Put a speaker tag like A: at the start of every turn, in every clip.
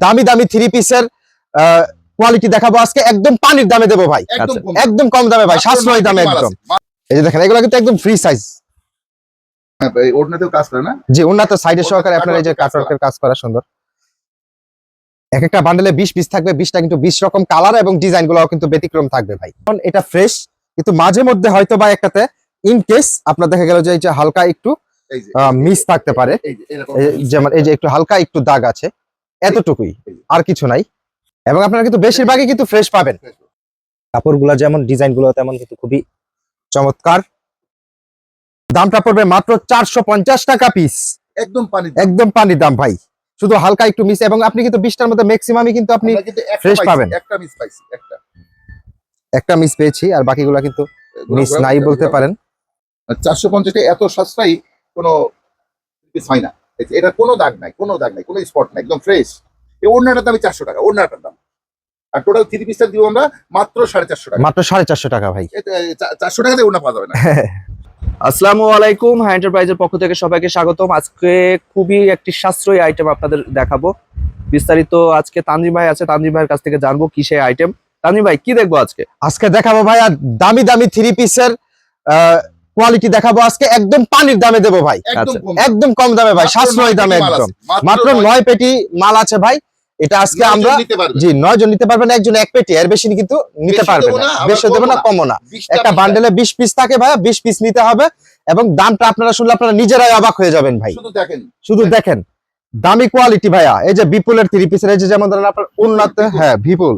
A: দামি দামি থ্রি পিসের কোয়ালিটি দেখাবো আজকে। একদম পানির দামে দেবো ভাই।
B: একদম
A: আচ্ছা,
B: কম।
A: দামে ভাই সাশ্রয়ী দামে একদম। এই যে দেখেন এগুলো কিন্তু একদম ফ্রি সাইজ
B: হ্যাঁ, এই কাজ করে না?
A: জি উন্নত সাইডের সহকারে আপনার এই যে
B: কাটওয়ার্কের কাজ
A: করা। সুন্দর। এক একটা বান্ডেলে বিশ পিস থাকবে বিশটা কিন্তু বিশ রকম কালার এবং ডিজাইনগুলো কিন্তু ব্যতিক্রম থাকবে ভাই। কারণ এটা ফ্রেশ কিন্তু মাঝে মধ্যে হয়তো বা একটাতে ইন কেস আপনার দেখা গেল যে এই যে হালকা একটু মিস থাকতে পারে।
B: এই যে এরকম
A: এই যে- যেমন এই যে একটু হালকা একটু দাগ আছে। এতটুকুই আর কিছু নাই। এবং আপনারা কিন্তু বেশিরভাগই কিন্তু ফ্রেশ পাবেন। কাপড়গুলো যেমন ডিজাইনগুলো তেমন কিন্তু খুবই চমৎকার। দামটা পড়বে মাত্র চারশো পঞ্চাশ টাকা পিস
B: একদম পানি
A: একদম পানির দাম ভাই। শুধু হালকা একটু মিস এবং আপনি কিন্তু বিশটার মধ্যে ম্যাক্সিমামই কিন্তু আপনি
B: পাইছি,
A: পাবেন।
B: একটা মিস পাইছি একটা।
A: একটা মিস পেয়েছি আর বাকিগুলো কিন্তু মিস নাই বলতে পারেন।
B: চারশো পঞ্চাশটা এত সস্তায় কোনো হয় না। এটা কোনো দাগ নাই কোনো দাগ নাই কোনো স্পট নাই একদম ফ্রেশ এই ওড়নাটার দাম চারশো টাকা ওড়নাটার দাম। আর টোটাল থ্রি পিসটা দিব আমরা মাত্র সাড়ে চারশো টাকা।
A: মাত্র সাড়ে চারশো টাকা ভাই।
B: চারশো টাকাতে ওড়না পাওয়া যাবে না।
C: আসসালামু আলাইকুম হাই এন্টারপ্রাইজের পক্ষ থেকে সবাইকে স্বাগতম। আজকে খুবই একটি সাশ্রয়ী আইটেম আপনাদের দেখাবো। বিস্তারিত আজকে তানজিম ভাই আছে তানজিম ভাইয়ের কাছ থেকে জানব কি সেই আইটেম তানজিম ভাই কি দেখব আজকে?
A: আজকে দেখাবো ভাই দামি দামি থ্রি পিসের কোয়ালিটি দেখাবো আজকে একদম পানির দামে দেবো ভাই।
B: একদম
C: আচ্ছা,
B: কম।
A: দামে ভাই সাশ্রয়ী দামে একদম। মাত্র
B: নয়-
A: পেটি মাল আছে ভাই। এটা আজকে আমরা জি নয় জন নিতে পারবেন একজন এক পেটি এর বেশি কিন্তু নিতে
B: বেশি
A: পারবে না। বেশি দেবো না
B: কমও না।
A: কমও না।
B: 20টা
A: একটা বান্ডেলে বিশ পিস থাকে ভাই বিশ পিস নিতে হবে এবং দামটা আপনারা শুনলে আপনারা নিজেরাই অবাক হয়ে যাবেন ভাই।
B: শুধু দেখেন।
A: দামি কোয়ালিটি ভাইয়া এই যে বিপুলের থ্রি পিসের এই যে যেমন ধরেন আপনার উন্নত হ্যাঁ বিপুল।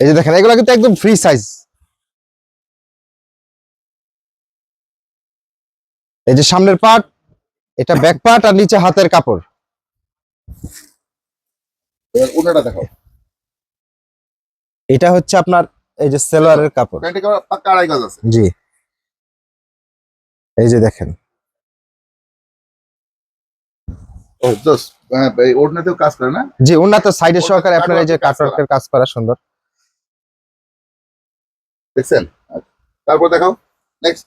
B: এই যে
A: দেখেন এগুলো কিন্তু একদম ফ্রি সাইজ এই যে সামনের পার্ট এটা ব্যাক পার্ট আর নিচে হাতের কাপড়। এটা হচ্ছে আপনার এই যে সেলোয়ারের কাপড়। জি। এই যে দেখেন।
B: ও ওড়নাতেও কাজ করে না?
A: জি উন্নত সাইডের
B: ওটা
A: সহকারে আপনার এই যে
B: কাটওয়ার্কের কাজ করা
A: সুন্দর।
B: দেখছেন। তারপর দেখাও। নেক্সট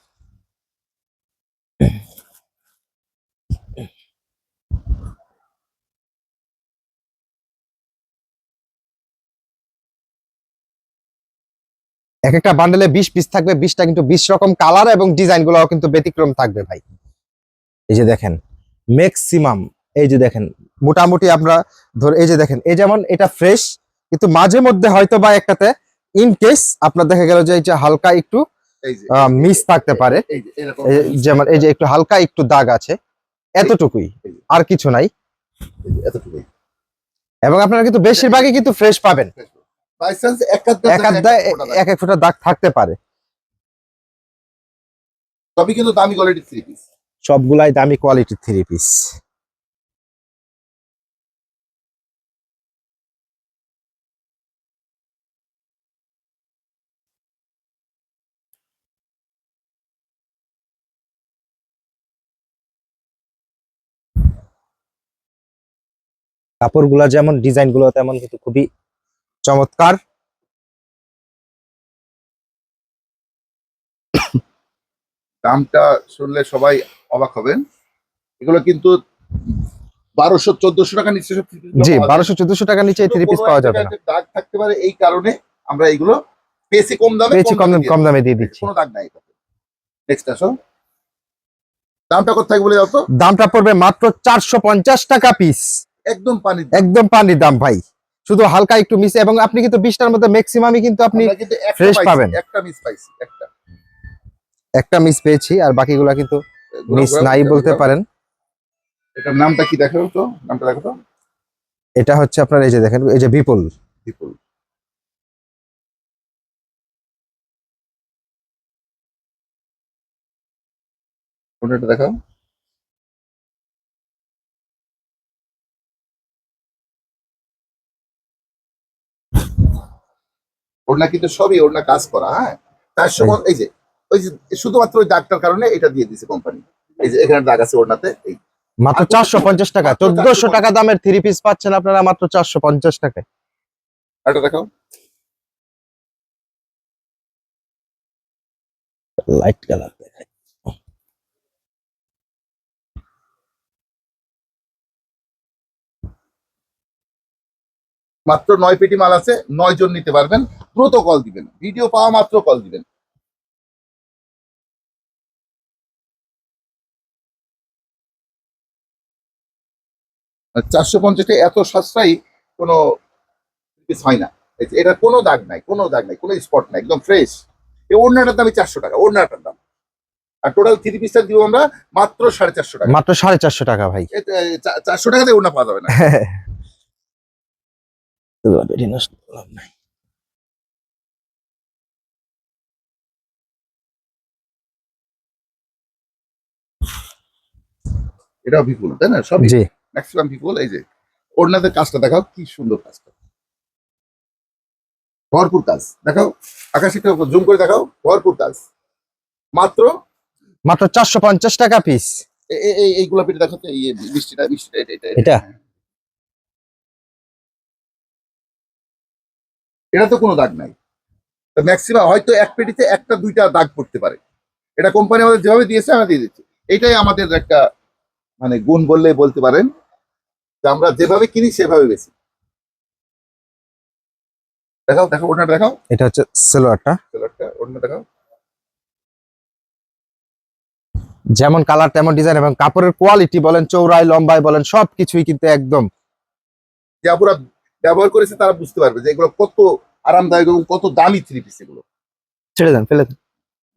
A: এক একটা বান্ডেলে বিশ পিস থাকবে, বিশটা কিন্তু বিশ রকম কালার এবং ডিজাইনগুলো কিন্তু ব্যতিক্রম থাকবে ভাই। এই যে দেখেন ম্যাক্সিমাম এই যে দেখেন, মোটামুটি আমরা ধর, এই যে দেখেন, এই যেমন এটা ফ্রেশ কিন্তু মাঝে মধ্যে হয়তো বা একটাতে ইন কেস আপনার দেখা গেল যে এই যে হালকা একটু মিস থাকতে পারে। যেমন এই যে একটু হালকা একটু দাগ আছে এতটুকুই আর কিছু নাই।
B: এতটুকুই।
A: এবং আপনারা কিন্তু বেশিরভাগই কিন্তু ফ্রেশ পাবেন।
B: এক
A: এক ফোঁটা দাগ। থাকতে পারে।
B: সবই কিন্তু দামি কোয়ালিটির থ্রি পিস
A: সবগুলাই দামি কোয়ালিটির থ্রি পিস কাপড়গুলো যেমন ডিজাইনগুলো তেমন কিন্তু খুবই চমৎকার।
B: দামটা শুনলে সবাই অবাক হবেন। এগুলো কিন্তু বারোশো চোদ্দশো টাকা নিচে সব three piece
A: জি বারোশো চোদ্দশো টাকা নিচে থ্রি পিস পাওয়া যাবে না।
B: দাগ থাকতে পারে এই কারণে আমরা এগুলো পেয়েছি কম দামে
A: পেয়েছি কম
B: দামে
A: কম দামে দিয়ে
B: দিচ্ছি।
A: দিচ্ছি।
B: কোনো দাগ নাই নেক্সট আসো। দামটা কোথায় বলে যাও তো?
A: দামটা পড়বে মাত্র চারশো পঞ্চাশ টাকা পিস
B: একদম পানি
A: একদম পানির দাম ভাই। শুধু হালকা একটু মিস এবং আপনি কিন্তু বিশটার মধ্যে ম্যাক্সিমামই কিন্তু আপনি
B: একটা
A: পাবেন।
B: একটা মিস পাইছি একটা।
A: একটা মিস পেয়েছি আর বাকিগুলা কিন্তু মিস নাই বলতে পারেন।
B: এটার নামটা কি দেখো তো? নামটা দেখো তো।
A: এটা হচ্ছে আপনার এই যে দেখেন এই যে বিপুল
B: বিপুল কোনটা দেখাও? ওড়না কিন্তু সবই ওড়না কাজ করা হ্যাঁ? তার সময় এই যে ওই যে শুধুমাত্র ওই দাগটার কারণে এটা দিয়ে দিছে কোম্পানি এই যে এখানে দাগ আছে ওড়নাতে এই।
A: মাত্র চারশো পঞ্চাশ টাকা। চোদ্দশো টাকা দামের থ্রি পিস পাচ্ছেন আপনারা মাত্র চারশো পঞ্চাশ টাকায়।
B: এটা দেখাও।
A: লাইট কালার
B: মাত্র নয় পেটি মাল আছে নয় জন নিতে পারবেন। দ্রুত কল দিবেন। ভিডিও পাওয়া মাত্র কল দিবেন। চারশো পঞ্চাশটা এত সাশ্রয়ী কোনো হয় না। এটার কোনো দাগ নাই কোনো দাগ নাই কোনো স্পট নাই একদম ফ্রেশ এই ওড়নাটার দামই চারশো টাকা ওড়নাটার দাম। আর টোটাল থ্রি পিসটা দিব আমরা মাত্র সাড়ে চারশো টাকা।
A: মাত্র সাড়ে চারশো টাকা ভাই।
B: চারশো টাকাতে ওড়না পাওয়া যাবে না। এটাও বিপুল তাই না? সবই?
A: জি।
B: ম্যাক্সিমাম পিপল এই যে ওড়নাতে কাজটা দেখাও কি সুন্দর কাজটা ভরপুর কাজ দেখাও। আকাশ জুম করে দেখাও ভরপুর কাজ। মাত্র?
A: মাত্র চারশো পঞ্চাশ টাকা পিস
B: এই- এইগুলো পেটে দেখো তো এই এই বৃষ্টিটা বৃষ্টিটা এটা? এটা তো কোনো দাগ নাই। ম্যাক্সিমাম হয়তো এক পেটিতে একটা দুইটা দাগ পড়তে পারে। এটা কোম্পানি আমাদের যেভাবে দিয়েছে আমরা দিয়ে দিচ্ছি। এটাই আমাদের একটা মানে গুণ বললে বলতে পারেন যে আমরা যেভাবে কিনি সেভাবে বেশি দেখাও দেখাও ওটা দেখাও।
A: এটা হচ্ছে সেলোয়ারটা
B: কালারটা ওটা দেখাও।
A: যেমন কালার তেমন ডিজাইন এবং কাপড়ের কোয়ালিটি বলেন চৌড়াই লম্বাই বলেন সবকিছুই কিন্তু একদম
B: যে আপুরা ব্যবহার করেছে তারা বুঝতে পারবে যে এগুলো কত আরামদায়ক এবং কত দামি থ্রি পিস এগুলো।
A: ছেড়ে দেন ফেলে দেন।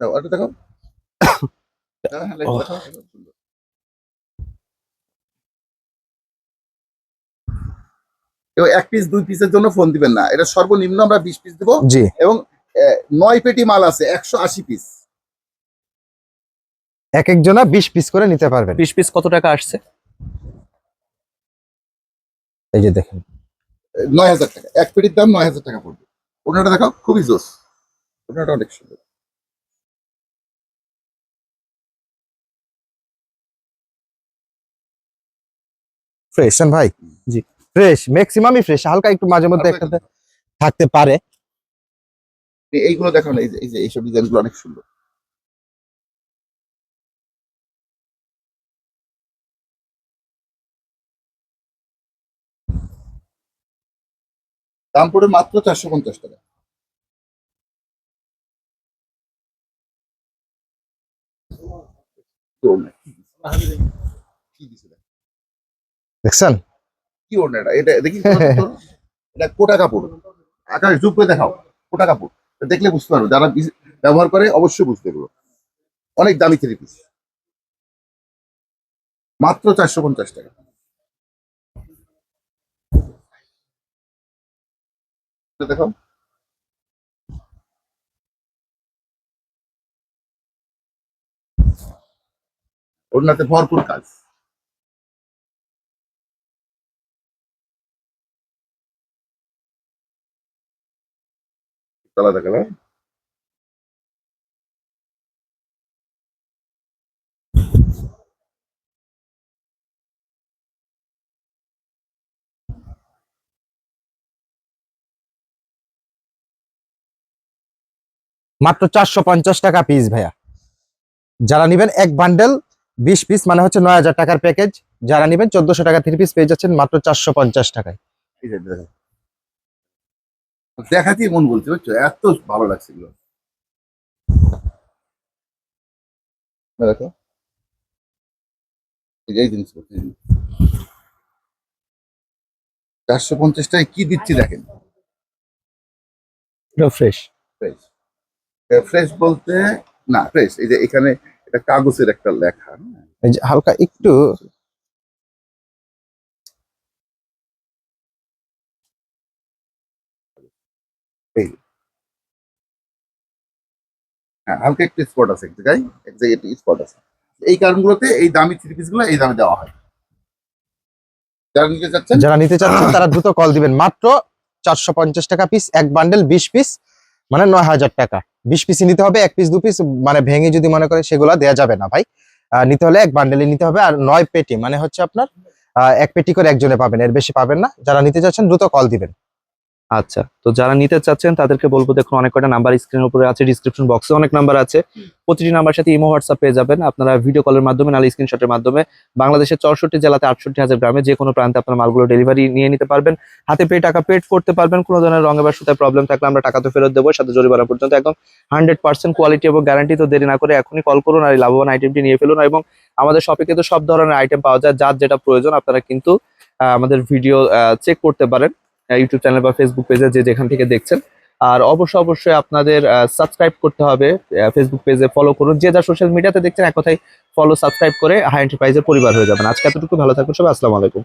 B: দাও ওটা। এবার এক পিস দুই পিসের জন্য ফোন দিবেন না। এটা সর্বনিম্ন আমরা বিশ পিস দিব
A: জি।
B: এবং নয় পেটি মাল আছে একশো আশি পিস
A: এক একজনা বিশ পিস করে নিতে পারবেন।
C: পিস পিস কত টাকা আসছে?
A: এই যে দেখেন।
B: নয় হাজার টাকা। এক পেটির দাম নয় হাজার টাকা পড়বে। ওনাটা দেখাও খুবই জোস। ওনাটা অনেক সুন্দর।
A: ফ্রেশ ভাই?
C: জি।
A: ফ্রেশ ম্যাক্সিমামই ফ্রেশ হালকা একটু মাঝে মধ্যে একটা থাকতে পারে।
B: এইগুলো দেখো না এই যে এই যে এইসব ডিজাইনগুলো অনেক সুন্দর। দাম পড়ে মাত্র চারশো পঞ্চাশ টাকা।
A: দেখছেন
B: কি ওড়না এটা? এটা দেখি এটা কোটা কাপড়। আকাশ জুপ করে দেখাও। কোটা কাপড়। দেখলে বুঝতে পারব। যারা ব্যবহার করে অবশ্যই বুঝতে পারব। অনেক দামি থ্রি পিস মাত্র চারশো পঞ্চাশ টাকা এটা দেখো। ওড়নাতে ভরপুর কাজ। আলাদা কালার
A: মাত্র চারশো পঞ্চাশ টাকা পিস ভাইয়া। যারা নিবেন এক বান্ডেল বিশ পিস মানে হচ্ছে নয় হাজার টাকার প্যাকেজ যারা নিবেন চোদ্দশো টাকা থ্রি পিস পেয়ে যাচ্ছেন মাত্র চারশো পঞ্চাশ টাকায়।
B: দেখো। দেখাতেই মন বলছে বুঝছ? এত ভালো লাগছে দেখো। এই যে এই জিনিস। চারশো পঞ্চাশটায় কি দিচ্ছি দেখেন?
A: ফ্রেশ
B: ফ্রেশ ফ্রেশ বলতে না ফ্রেশ এই যে এখানে এটা কাগজের একটা লেখা হ্যাঁ?
A: এই যে হালকা একটু
B: হ্যাঁ হালকা একটু স্পট আছে এক জায়গায় এক জায়গায় একটু স্পট আছে। এই কারণগুলোতে এই দামি থ্রি পিসগুলো এই দামে দেওয়া হয়। যারা নিতে চাচ্ছেন
A: যারা নিতে চাচ্ছেন তারা দ্রুত কল দিবেন। মাত্র চারশো পঞ্চাশ টাকা পিস এক বান্ডেল বিশ পিস মানে নয় হাজার টাকা। বিশ পিস নিতে হবে, এক পিস দু পিস মানে ভেঙে যদি মনে করে সেগুলো দেওয়া যাবে না ভাই। নিতে হলে এক বান্ডেলে নিতে হবে আর নয় পেটি মানে হচ্ছে আপনার এক পেটি করে একজনে পাবেন, এর বেশি পাবেন না। যারা নিতে চাচ্ছেন দ্রুত কল দিবেন।
C: আচ্ছা তো যারা নিতে চাচ্ছেন তাদেরকে বলব দেখুন অনেক কটা নাম্বার স্ক্রিনের উপরে আছে ডিসক্রিপশন বক্সে অনেক নাম্বার আছে। প্রতিটি নাম্বার সাথে ইমো হোয়াটসঅ্যাপ পেয়ে যাবেন। আপনারা ভিডিও কলের মাধ্যমে নাহলে স্ক্রিনশটের মাধ্যমে বাংলাদেশের চৌষট্টি জেলাতে আটষট্টি হাজার গ্রামে যে কোনো প্রান্তে আপনার মালগুলো ডেলিভারি নিয়ে নিতে পারবেন। হাতে পেয়ে টাকা পেড করতে পারবেন কোনো ধরনের রঙে বা সুতায় প্রবলেম থাকলে আমরা টাকা তো ফেরত দেবো সাথে জরিমানা পর্যন্ত একদম হান্ড্রেড পার্সেন্ট কোয়ালিটি এবং গ্যারান্টি তো দেরি না করে এখনই কল করুন আর এই লাভবান আইটেমটি নিয়ে ফেলুন। এবং আমাদের শপে কিন্তু সব ধরনের আইটেম পাওয়া যায় যার যেটা প্রয়োজন আপনারা কিন্তু আমাদের ভিডিও চেক করতে পারেন। ইউটিউব চ্যানেল বা ফেসবুক পেজে যে যেখান থেকে দেখছেন। আর অবশ্যই অবশ্যই আপনাদের সাবস্ক্রাইব করতে হবে ফেসবুক পেজে ফলো করুন। যে যা সোশ্যাল মিডিয়াতে দেখছেন, এক কথায় ফলো সাবস্ক্রাইব করে হাই এন্টারপ্রাইজের পরিবার হয়ে যাবেন। আজকে এতটুকু, ভালো থাকুন সবাই, আসসালামু আলাইকুম।